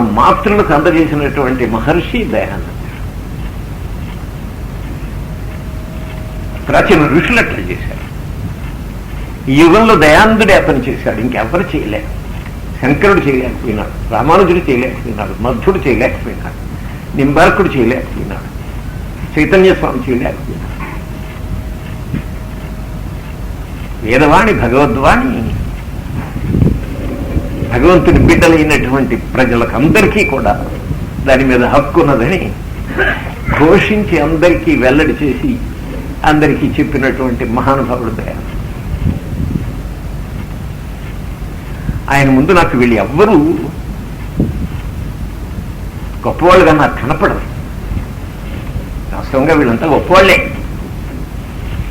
మాతృలకు అందజేసినటువంటి మహర్షి దయానంద ప్రాచీన ఋషులు అట్లా చేశారు. ఈ యుగంలో దయానందుడే అతను చేశాడు. ఇంకెవరు చేయలేరు. శంకరుడు చేయలేకపోయినాడు. రామానుజుడు చేయలేకపోయినాడు. మధ్యుడు చేయలేకపోయినాడు. నింబార్కుడు చేయలేకపోయినాడు. చైతన్య స్వామి చేయలేకపోయినాడు. వేదవాణి భగవద్వాణి భగవంతుని బిడ్డలైనటువంటి ప్రజలకు అందరికీ కూడా దాని మీద హక్కు ఉన్నదని ఘోషించి అందరికీ వెల్లడి చేసి అందరికీ చెప్పినటువంటి మహానుభావుడు దయా ఆయన ముందు నాకు వీళ్ళు ఎవ్వరూ గొప్పవాళ్ళుగా నాకు కనపడరు. వాస్తవంగా వీళ్ళంతా గొప్పవాళ్ళే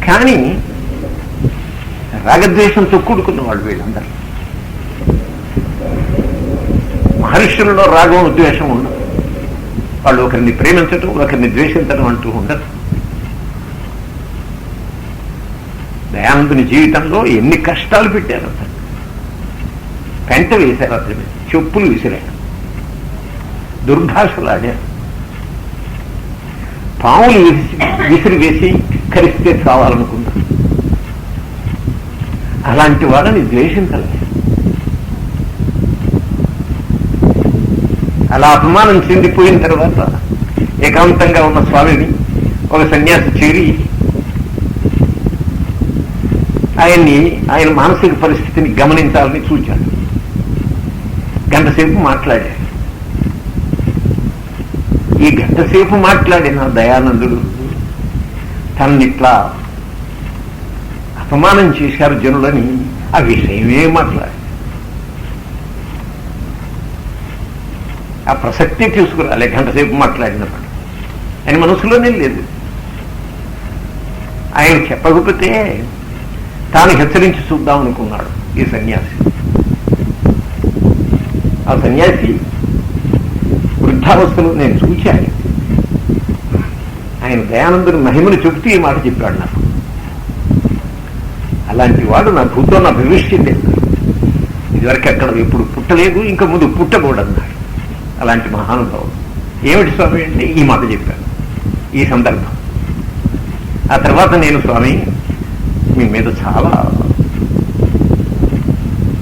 కానీ రాగద్వేషంతో కూడుకున్న వాళ్ళు వీళ్ళందరూ. మహర్షుల్లో రాగం ద్వేషం ఉండదు. వాళ్ళు ఒకరిని ప్రేమించటం ఒకరిని ద్వేషించడం అంటూ ఉండదు. దయానందుని జీవితంలో ఎన్ని కష్టాలు పెట్టారు అతను పెంట వేశారు అతని మీద చెప్పులు విసిరాడు దుర్భాషలాడారు పాములు విసి విసిరి వేసి కరిస్తే చావాలనుకున్నారు. అలాంటి వాళ్ళని ద్వేషించలేదు. అలా అపమానం చెందిపోయిన తర్వాత ఏకాంతంగా ఉన్న స్వామిని ఒక సన్యాసి చేరి ఆయన్ని ఆయన మానసిక పరిస్థితిని గమనించాలని చూచాడు. గంటసేపు మాట్లాడాడు. ఈ గంటసేపు మాట్లాడిన దయానందుడు తననిట్లా అపమానం చేశారు జనులని. ఆ విషయమే మాట్లాడాడు. ఆ ప్రసక్తి తీసుకురాలే గంటసేపు మాట్లాడినప్పుడు ఆయన మనసులోనే లేదు. ఆయన చెప్పకపోతే తాను హెచ్చరించి చూద్దాం అనుకున్నాడు ఈ సన్యాసి. ఆ సన్యాసి వృద్ధావస్థలో నేను చూశాను ఆయన దయానందుని మహిమను చెబుతూ ఈ మాట చెప్పాడు నాకు. అలాంటి వాడు నా భూతో నా భవిష్యత్ ఇదివరకు అక్కడ ఎప్పుడు పుట్టలేదు ఇంకా ముందు పుట్టకూడదన్నాడు. అలాంటి మహానుభావుడు. ఏమిటి స్వామి అంటే ఈ మాట చెప్పాను. ఈ సందర్భం. ఆ తర్వాత నేను స్వామి మీ మీద చాలా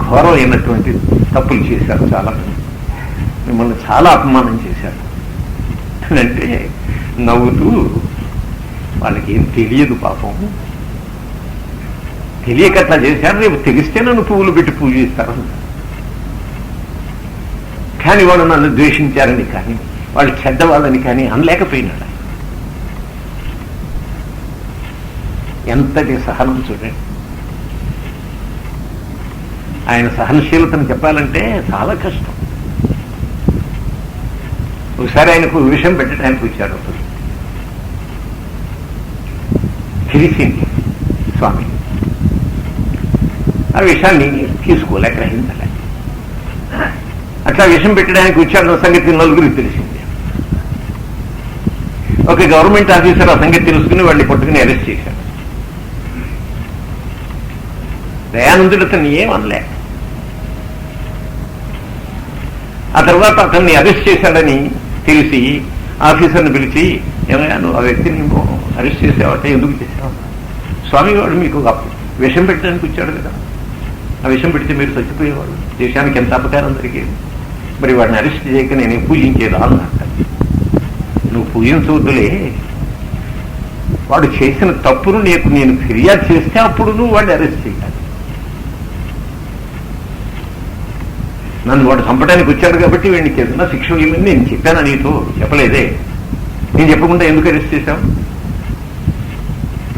ఘోరమైనటువంటి తప్పులు చేశారు చాలా మిమ్మల్ని చాలా అపమానం చేశారు. అంటే నవ్వుతూ వాళ్ళకి ఏం తెలియదు పాపం. తెలియకట్లా చేశారు రేపు తెలిస్తే నన్ను పువ్వులు పెట్టి పూజిస్తారు కానీ వాళ్ళు నన్ను ద్వేషించారని కానీ వాళ్ళు చెడ్డవాళ్ళని కానీ అనలేకపోయినాడు ఎంతటి సహనం చూడండి. ఆయన సహనశీలతను చెప్పాలంటే చాలా కష్టం. ఒకసారి ఆయనకు విషయం పెట్టడానికి వచ్చాడు ఒకరు తెలిసింది స్వామి. ఆ విషయాన్ని తీసుకోలే గ్రహించలే అట్లా విషయం పెట్టడానికి వచ్చాడు సంగతి నలుగురికి తెలిసింది. ఒక గవర్నమెంట్ ఆఫీసర్ ఆ సంగతి తెలుసుకుని వాడిని పట్టుకుని అరెస్ట్ చేశాడు. దయానందుడు అతన్ని ఏమనలే ఆ తర్వాత అతన్ని అరెస్ట్ చేశాడని తెలిసి ఆఫీసర్ని పిలిచి ఏమయ్యా నువ్వు ఆ వ్యక్తిని అరెస్ట్ చేసావట ఎందుకు చేసావు? స్వామి వాడు మీకు విషం పెట్టడానికి వచ్చాడు కదా. ఆ విషం పెడితే మీరు చచ్చిపోయేవాడు దేశానికి ఎంత అపకారం జరిగేది? మరి వాడిని అరెస్ట్ చేయక నేను పూజించేదా అన్నట్ట నువ్వు పూజించవద్దులే వాడు చేసిన తప్పును నీకు నేను ఫిర్యాదు చేస్తే అప్పుడు నువ్వు వాడిని అరెస్ట్ చేయాలి. నన్ను వాడు చంపడానికి వచ్చాడు కాబట్టి వీడిని చేసిన శిక్ష ఏమని నేను చెప్పాను నీతో? చెప్పలేదే. నేను చెప్పకుండా ఎందుకు అరెస్ట్ చేశావు?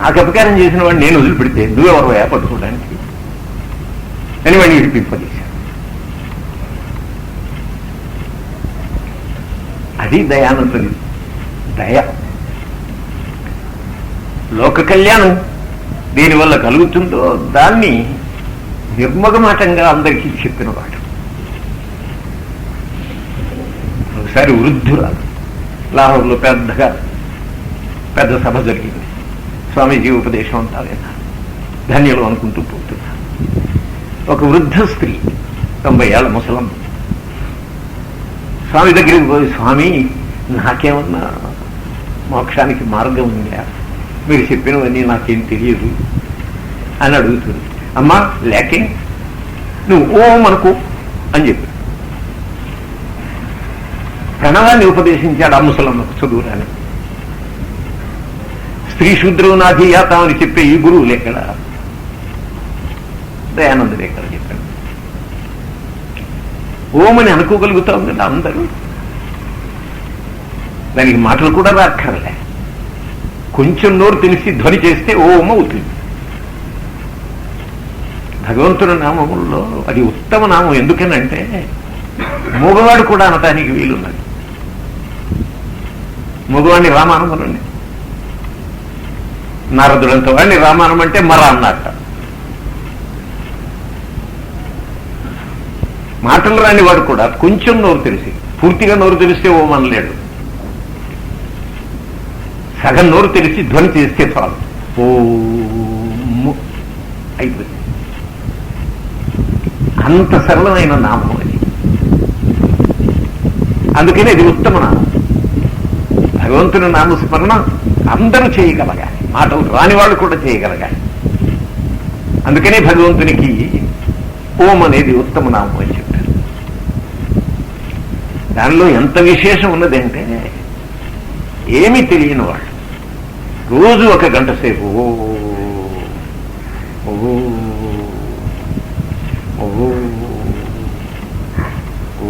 నాకు అపకారం చేసిన వాడిని నేను వదిలిపెడితే నువ్వెవరు పట్టుకోవడానికి? అని వాడిని విడిపింపది అది దయానందుని దయ. లోక కళ్యాణం దీనివల్ల కలుగుతుందో దాన్ని నిర్మగమాటంగా అందరికీ చెప్పినవాడు. ఒకసారి వృద్ధురాలు లాహోర్లో పెద్దగా పెద్ద సభ జరిగింది. స్వామీజీ ఉపదేశం అంతా విన్నారు ధన్యులు అనుకుంటూ పోతున్నారు ఒక వృద్ధ స్త్రీ తొంభై ఏళ్ళ ముసలం స్వామి దగ్గరికి పోయి స్వామి నాకేమన్నా మోక్షానికి మార్గం ఉందా? మీరు చెప్పినవన్నీ నాకేం తెలియదు. అని అడుగుతుంది. అమ్మా లేకే నువ్వు ఓం అనుకో అని చెప్పి. ప్రణవాన్ని ఉపదేశించాడు ఆ ముసలమ్మకు చదువురాని స్త్రీ శూద్రవు నాధీయాత అని చెప్పే ఈ గురువులు ఎక్కడ? దయానందుడు ఎక్కడ చెప్పి ఓమని అనుకోగలుగుతాం కదా అందరూ. దానికి మాటలు కూడా రాక్కర్లే. కొంచెం నోరు తెలిసి ధ్వని చేస్తే ఓం అవుతుంది. భగవంతుడి నామముల్లో అది ఉత్తమ నామం ఎందుకనంటే మగవాడు కూడా అనటానికి వీలున్నది. మగవాడిని రామానమనండి నారదుడంత వాడిని రామానం అంటే మర అన్నట్ట. మాటలు రానివాడు కూడా కొంచెం నోరు తెలిసి పూర్తిగా నోరు తెలిస్తే ఓ అనలేడు సగం నోరు తెలిసి ధ్వని చేస్తే చాలు. ఓ అయిపోయింది. అంత సరళమైన నామం అది. అందుకని ఇది ఉత్తమ నామం. భగవంతుని నామస్మరణ అందరూ చేయగలగాలి. మాటలు రాని వాళ్ళు కూడా చేయగలగాలి. అందుకనే భగవంతునికి ఓం అనేది ఉత్తమ నామం అని చెప్పారు. దానిలో ఎంత విశేషం ఉన్నదంటే ఏమీ తెలియని వాళ్ళు రోజు ఒక గంట సేపు ఓ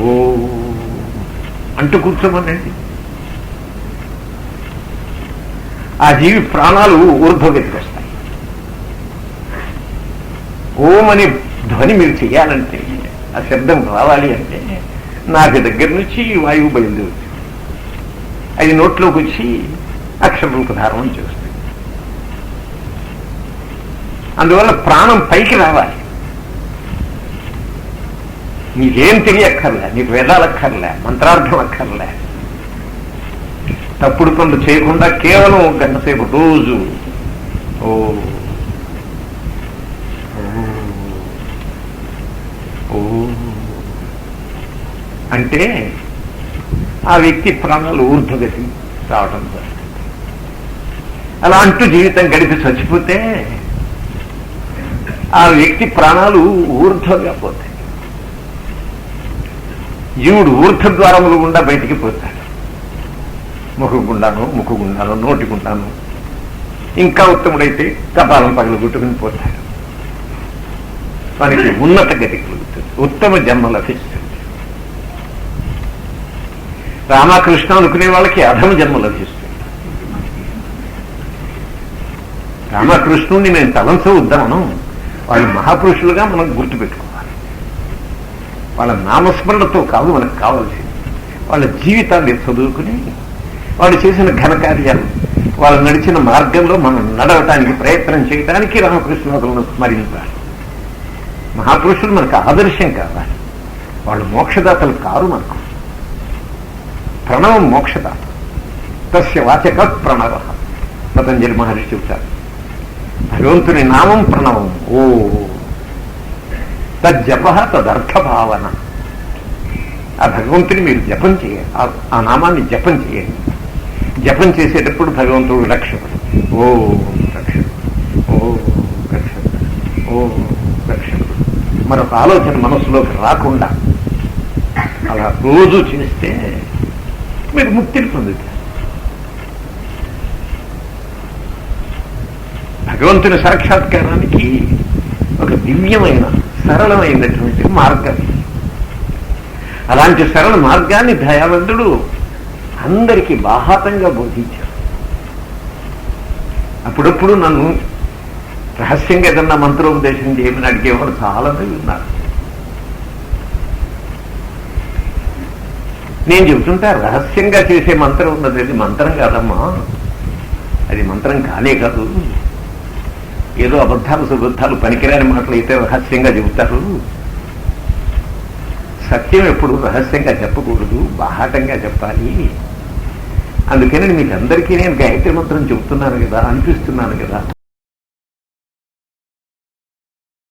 ఓ అంటూ కూర్చోమనండి. ఆ జీవి ప్రాణాలు ఊర్ధ్వగతికి వస్తాయి ఓం అని ధ్వని మీరు చేయాలంటే ఆ శబ్దం రావాలి అంటే నాకు దగ్గర నుంచి వాయువు బయలుదేరుతుంది. అది నోట్లోకి వచ్చి అక్షరాలకు ధారణం చేస్తుంది. అందువల్ల ప్రాణం పైకి రావాలి. నీకేం తెలియక్కర్లే నీకు వేదాలక్కర్లే మంత్రార్థం అక్కర్లే తప్పుడు పనులు చేయకుండా కేవలం ఒక గంట సేపు రోజు ఓ ఓ. అంటే ఆ వ్యక్తి ప్రాణాలు ఊర్ధ్వగతి రావడం జరుగుతుంది అలా అంటూ జీవితం గడిపి చచ్చిపోతే ఆ వ్యక్తి ప్రాణాలు ఊర్ధ్వగా పోతాయి. జీవుడు ఊర్ధ ద్వారములు గుండా బయటికి పోతాడు. ముఖం గుండాను ముక్కు గుండాను నోటి గుండాను ఇంకా ఉత్తముడైతే కపాలం పగలు కొట్టుకుని పోతాడు. మనకి ఉన్నత గతి కలుగుతుంది. ఉత్తమ జన్మ లభిస్తుంది రామకృష్ణ అనుకునే వాళ్ళకి అధమ జన్మ లభిస్తుంది రామకృష్ణుడిని నేను తలంచవద్దామను వాళ్ళు మహాపురుషులుగా మనం గుర్తుపెట్టుకోవాలి. వాళ్ళ నామస్మరణతో కాదు మనకు కావాల్సింది. వాళ్ళ జీవితాన్ని చదువుకుని వాళ్ళు చేసిన ఘనకార్యాలు వాళ్ళు నడిచిన మార్గంలో మనం నడవటానికి ప్రయత్నం చేయడానికి రామకృష్ణ స్మరించాలి. మహాపురుషులు మనకు ఆదర్శం కావాలి. వాళ్ళు మోక్షదాతలు కారు మనకు. ప్రణవం మోక్షదాత. తస్య వాచక ప్రణవ. పతంజలి మహర్షి చెబుతారు. భగవంతుని నామం ప్రణవం. ఓ. తజ్జప తదర్థ భావన ఆ భగవంతుని మీరు జపం చేయండి ఆ- ఆ నామాన్ని జపం చేయండి. జపం చేసేటప్పుడు భగవంతుడు రక్షకుడు. ఓ రక్షకుడు. ఓ రక్షకుడు. ఓ రక్షకుడు. మరొక ఆలోచన మనసులోకి రాకుండా అలా రోజు చేస్తే మీరు ముక్తిని పొందుతారు. భగవంతుని సాక్షాత్కారానికి ఒక దివ్యమైన సరళమైనటువంటి మార్గం. అలాంటి సరళ మార్గాన్ని దయావంతుడు అందరికీ బాహాతంగా బోధించాడు. అప్పుడప్పుడు నన్ను రహస్యంగా ఏదన్నా మంత్రోపదేశం చేయమని అడిగేవాడు చాలామంది ఉన్నారు. నేను చెబుతుంటా రహస్యంగా చేసే మంత్రం ఉన్నది. అది మంత్రం కాదమ్మా. అది మంత్రం కానే కాదు. ఏదో అబద్ధాలు సుబద్ధాలు పనికిరాని మాటలు అయితే రహస్యంగా చెబుతారు. సత్యం ఎప్పుడు రహస్యంగా చెప్పకూడదు. బాహాటంగా చెప్పాలి. అందుకని మీకు అందరికీ నేను గాయత్రి మంత్రం చెబుతున్నాను కదా అనిపిస్తున్నాను కదా.